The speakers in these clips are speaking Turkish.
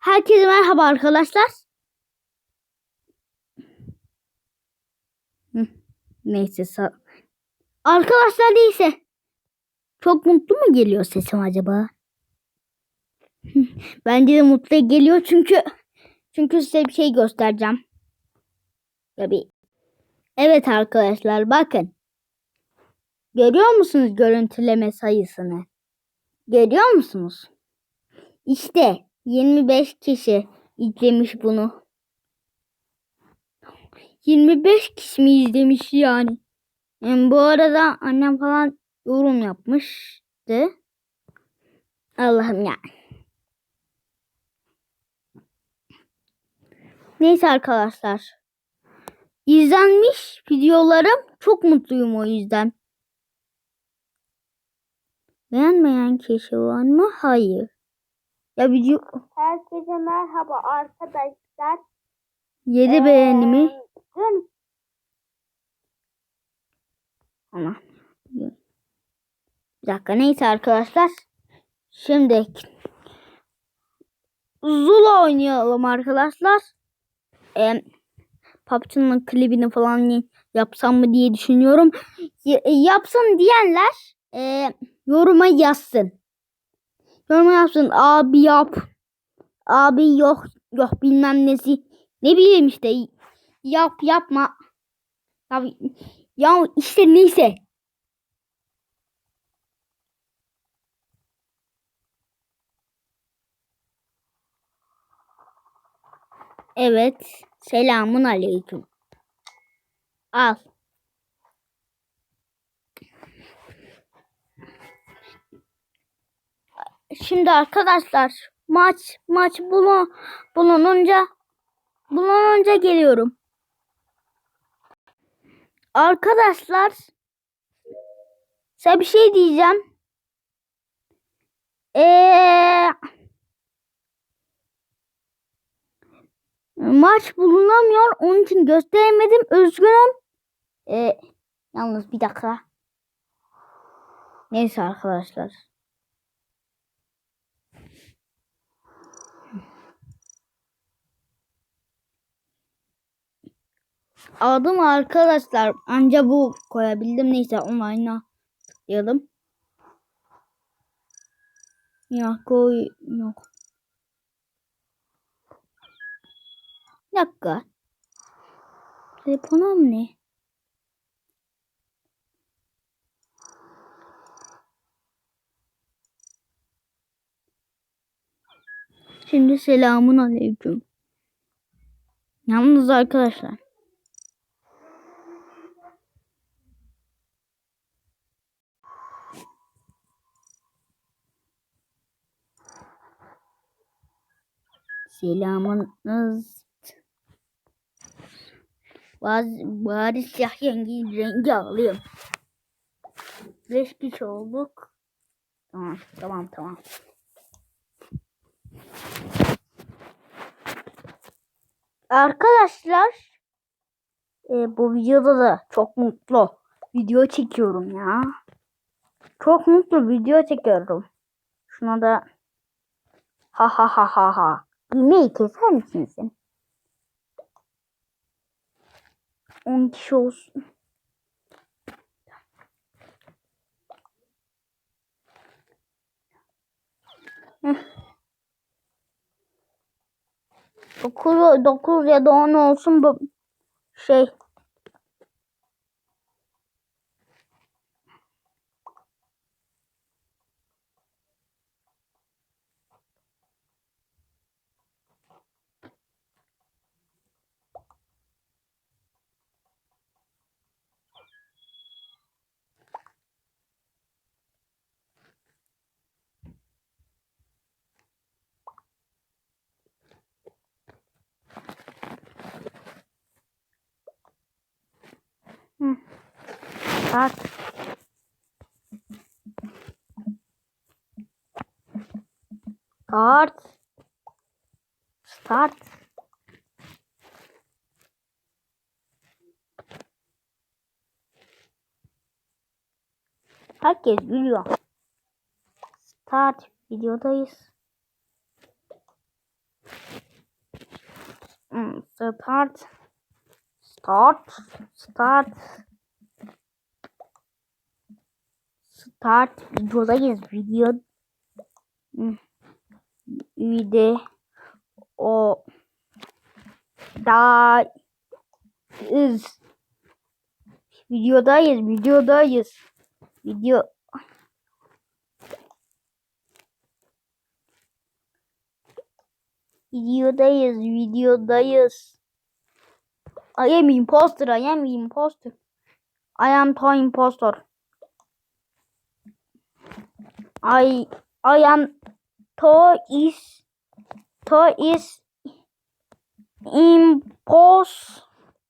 Herkese merhaba arkadaşlar. Neyse Arkadaşlar neyse. Çok mutlu mu geliyor sesim acaba? Bence de mutlu geliyor çünkü çünkü size bir şey göstereceğim. Tabii. Evet arkadaşlar bakın. Görüyor musunuz görüntüleme sayısını? Görüyor musunuz? İşte 25 kişi izlemiş bunu. 25 kişi mi izlemiş yani? Hem bu arada annem falan yorum yapmıştı. Allah'ım ya. Neyse arkadaşlar. İzlenmiş videolarım çok mutluyum o yüzden. Beğenmeyen kişi var mı? Hayır. Ya video Herkese merhaba arkadaşlar. 7 beğeni mi? Ee, Dün Ama. Bir dakika neyse arkadaşlar. Şimdi Zula oynayalım arkadaşlar. Ee, PUBG'nin klibini falan yapsam mı diye düşünüyorum. Y- yapsın diyenler e, yoruma yazsın. Yoruma yazsın. Abi yap. Abi yok yok bilmem nesi. Ne bileyim işte. Yap yapma. Ya, ya işte neyse. Evet. Selamun aleyküm. Al. Şimdi arkadaşlar maç maç bulun bulununca bulununca geliyorum. Arkadaşlar size bir şey diyeceğim. Eee maç bulunamıyor. Onun için gösteremedim. Üzgünüm. Ee, yalnız bir dakika. Neyse arkadaşlar. Aldım arkadaşlar. Anca bu koyabildim. Neyse online'a tıklayalım. Ya koy yok. Bir dakika. Telefonum ne? Şimdi selamun aleyküm. Yalnız arkadaşlar. Selamunuz. Bari, bari siyah rengi, rengi alayım. Beş kişi olduk. Tamam, tamam, tamam. Arkadaşlar e, bu videoda da çok mutlu video çekiyorum ya. Çok mutlu video çekiyorum. Şuna da ha ha ha ha ha. Gülmeyi keser misin sen? 10 kişi olsun. 9, 9 ya da 10 olsun bu şey. Hı. Start. Start. Start. Herkes gülüyor. Start videodayız. Start. Start. Start. Start. Videodayız. Video. Hmm. Video. O. Da. Is. Videodayız. Videodayız. Video. Videodayız. Videodayız. I am imposter. I am imposter. I am to impostor. I I am to is to is impos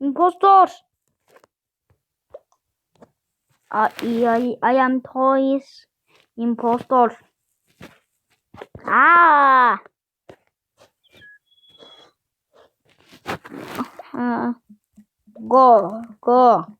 impostor. I, I, I am to is impostor. Ah. Uh, go, go.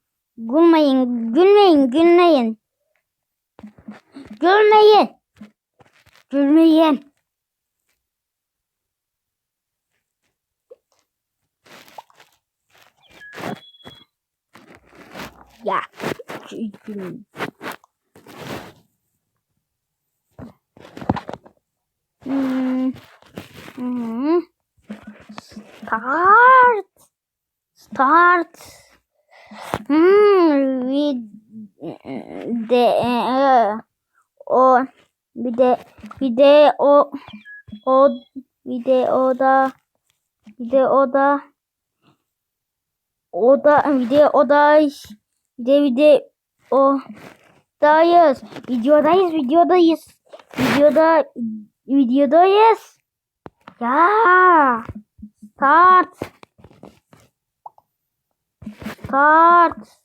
Gülmeyin, gülmeyin, gülmeyin. Gülmeyin. Gülmeyin. Ya. Gülmeyin. Hmm. Hmm. Start. Start. Hmm, video e, o video video o videoda videoda o da videodayız. Video, video, o dayız. Videodayız, videodayız. Videoda videodayız. Ya. Start start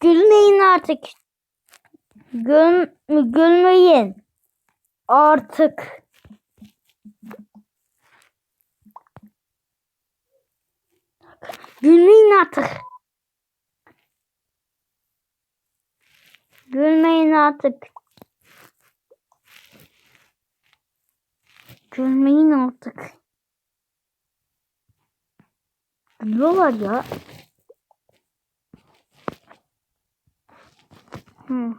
gülmeyin artık. Gül, gülmeyin. Artık. Gülmeyin artık. Gülmeyin artık. Gülmeyin artık. Yiyorlar ya. Hmm.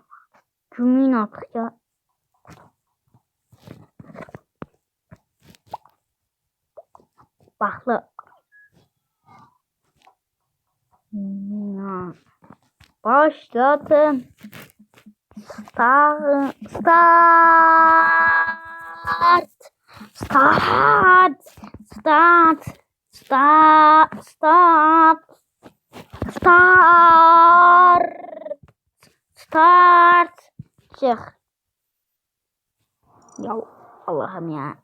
Cümleyin artık ya. Baklı. Hmm. Başlatın. Start. Start. Start. Start. Stop, stop, start, start, çık. Ya Allah'ım ya.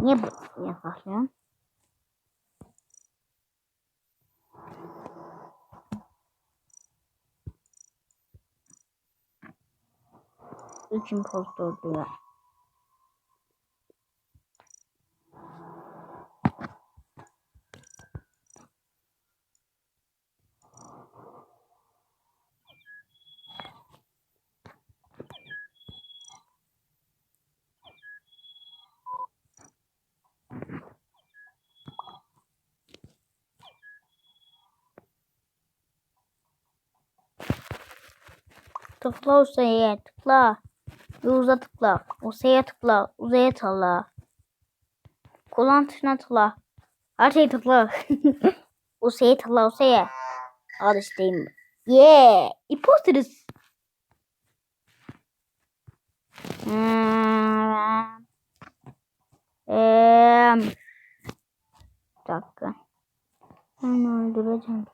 Niye bu niye saklıyorsun? The impostor diyor. Tıkla o. Uza tıkla. Uzaya tıkla. Uzaya tıkla. Kullan tuşuna tıkla. Her şeyi tıkla. uzaya tıkla uzaya. Al isteyim. Yeah. İmposteriz. Hmm. Eee. Bir dakika. Onu öldüreceğim.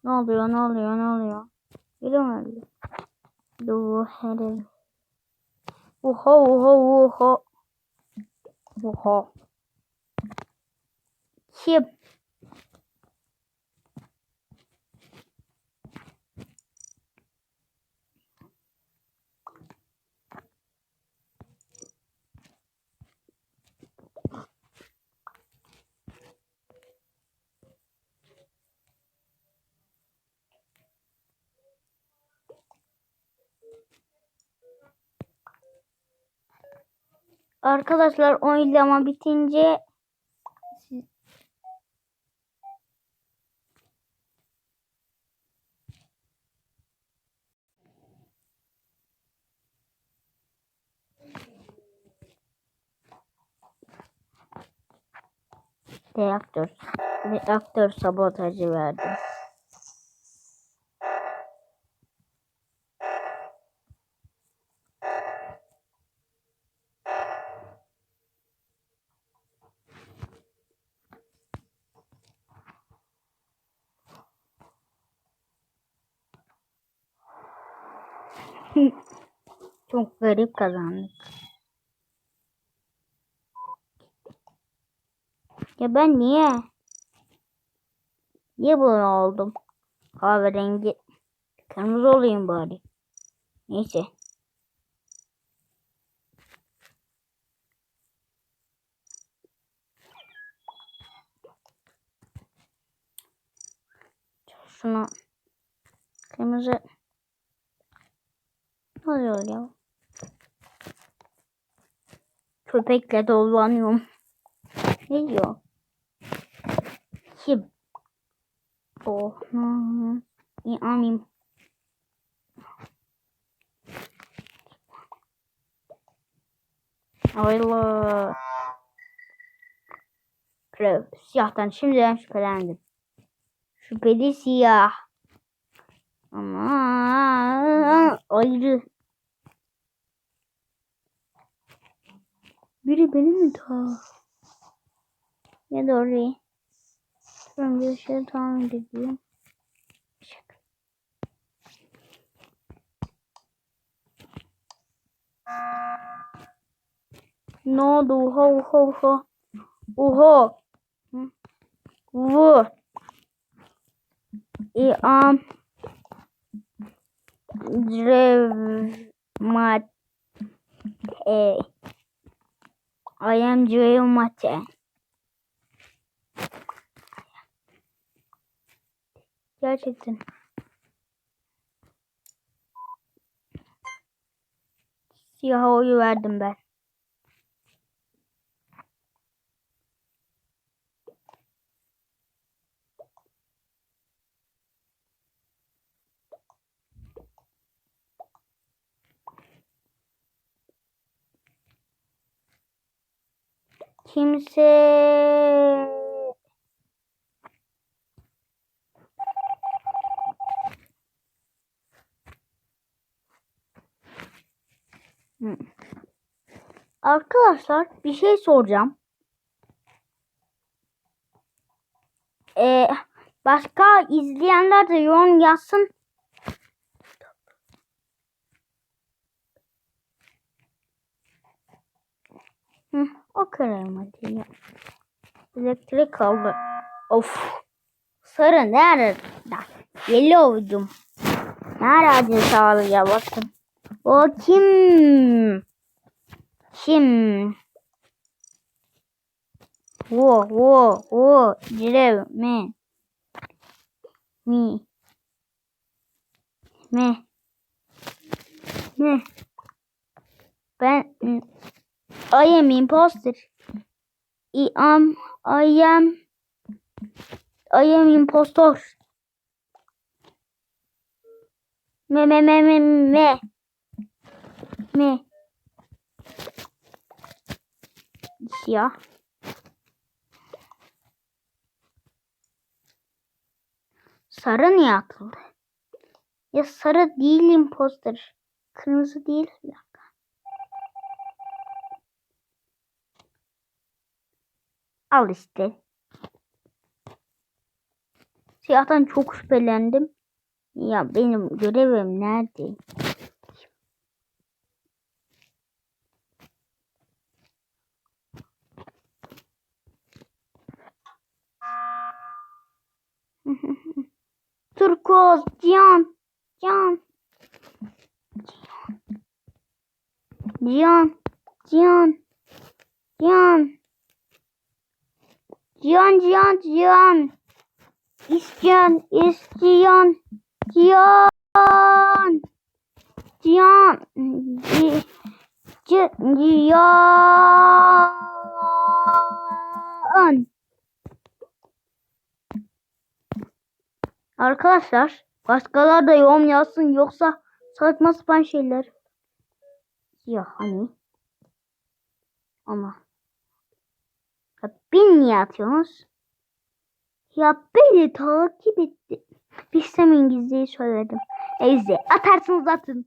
那我不要，那我不要，那，别在那里，你都喊的，我好，我好，我好，我好，好。Arkadaşlar oylama bitince reaktör reaktör sabotajı verdi. Çok garip kazandık. Ya ben niye? Niye böyle oldum? Kahverengi. Kırmızı olayım bari. Neyse. Şunu kırmızı ne oluyor ya? Köpekle dolanıyorum. Ne diyor? Kim? Oh. Hmm. Amin. Allah. Şöyle siyahtan şimdiden şüphelendim. Şüpheli siyah. Ama ayrı. Biri beni mi ta? Ya da orayı. Ben bir şey tahmin ediyorum. Ne oldu? Oha oha oha. Oha. Hı. Vu. I am Drevmat e. I am Drevmate. Gerçekten. Siyaha oyu verdim ben. Kimse Hı. Arkadaşlar bir şey soracağım. Ee, başka izleyenler de yorum yazsın. O hadi ya. Elektrik kaldı. Of. Sarı nerede? Yellow'cum. Nerede sağlığa bakın. O kim? Kim? Wo wo wo Cirev me mi me me ben I am imposter. I am I am I am impostor. Me me me me me me Siyah. Sarı niye atıldı? Ya sarı değil imposter. Kırmızı değil. Bir Al işte. Siyahtan çok şüphelendim. Ya benim görevim nerede? Turkuaz, Cihan, Cihan. Cihan, Cihan, Cihan. Cihan, Cihan, Cihan. İsyan, isyan, Cihan. Cihan, Ci- Ci-. Arkadaşlar başkalar da yorum yazsın yoksa saçma sapan şeyler. Ya hani. Ama. Beni niye atıyorsunuz? Ya beni takip etti. Bilsem İngilizceyi söyledim. Neyse atarsınız atın.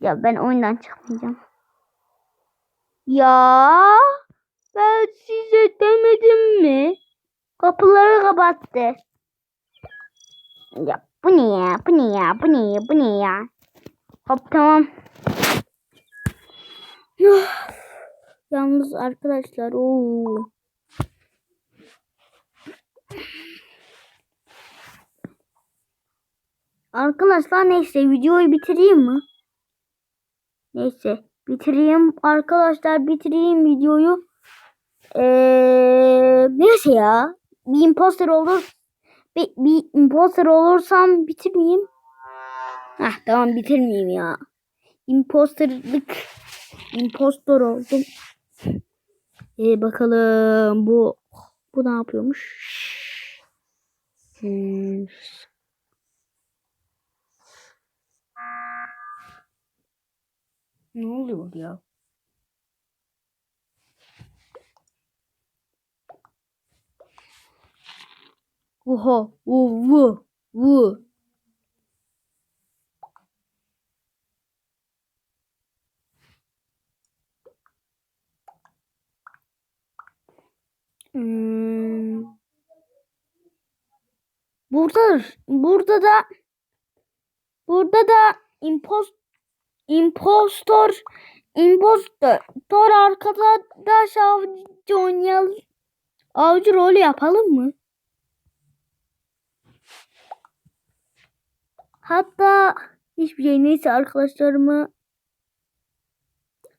Ya ben oyundan çıkmayacağım. Ya ben size demedim mi? Kapıları kapattı. Ya bu ne ya? Bu ne ya? Bu ne ya? Bu ne ya? Hop tamam. Yalnız arkadaşlar ooo. Arkadaşlar neyse videoyu bitireyim mi? Neyse bitireyim. Arkadaşlar bitireyim videoyu. Ee, neyse ya. Bir imposter olur. Bir, bir imposter olursam bitirmeyeyim. Heh tamam bitirmeyeyim ya. Imposterlık. Impostor oldum. Ee, bakalım bu bu ne yapıyormuş? Hmm. Ne oluyor ya? Oha, vu, vu, vu. Hmm. Burada, burada da, burada da impost, impostor, impostor arkadaş avcı oynayalım. Avcı rolü yapalım mı? Hatta hiçbir şey neyse arkadaşlarımı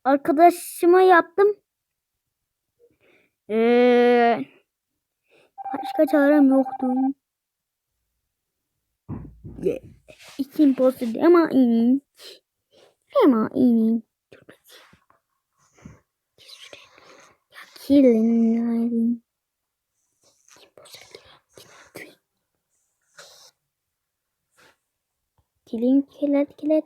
arkadaşıma yaptım. Ee, başka çarem yoktu. İki imposter ama inin. Ama inin. Ya killing. Killing, kill, kill,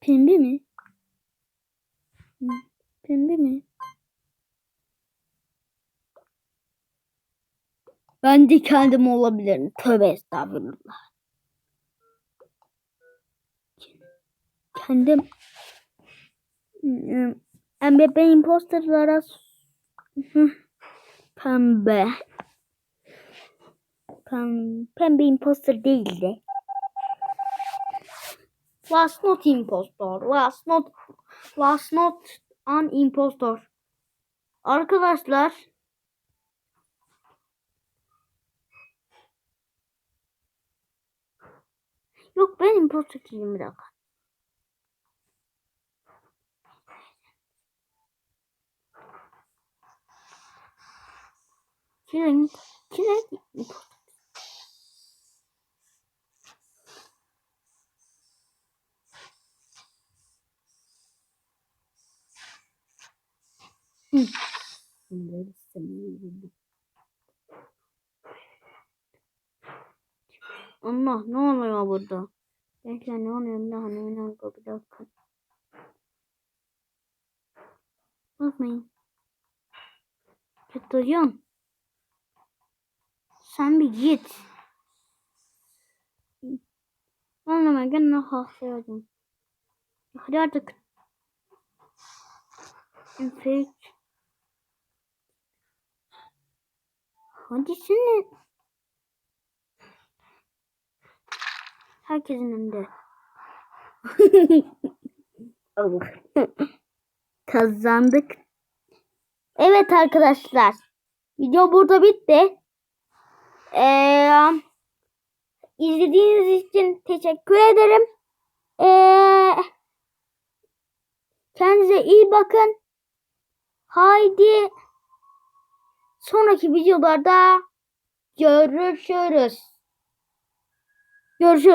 Pembe mi? Pembe mi? Ben de kendim olabilirim. Tövbe estağfurullah. Kendim Hmm, Pembe ben imposterlara pembe Pem, pembe imposter değildi. Was not impostor. Was not was not an impostor. Arkadaşlar Yok ben impostor değilim bir dakika. Killing, killing. Allah ne oluyor burada? Gençler ne oluyor daha ne oluyor bir dakika. Bakmayın. Petroyon. Sen bir git. Anlama gene hafsayordum. Hadi artık. Enfek. Hadi seni. Herkesin önünde. Kazandık. Evet arkadaşlar. Video burada bitti. Ee, izlediğiniz için teşekkür ederim. Ee, kendinize iyi bakın. Haydi. Sonraki videolarda görüşürüz. Görüşürüz.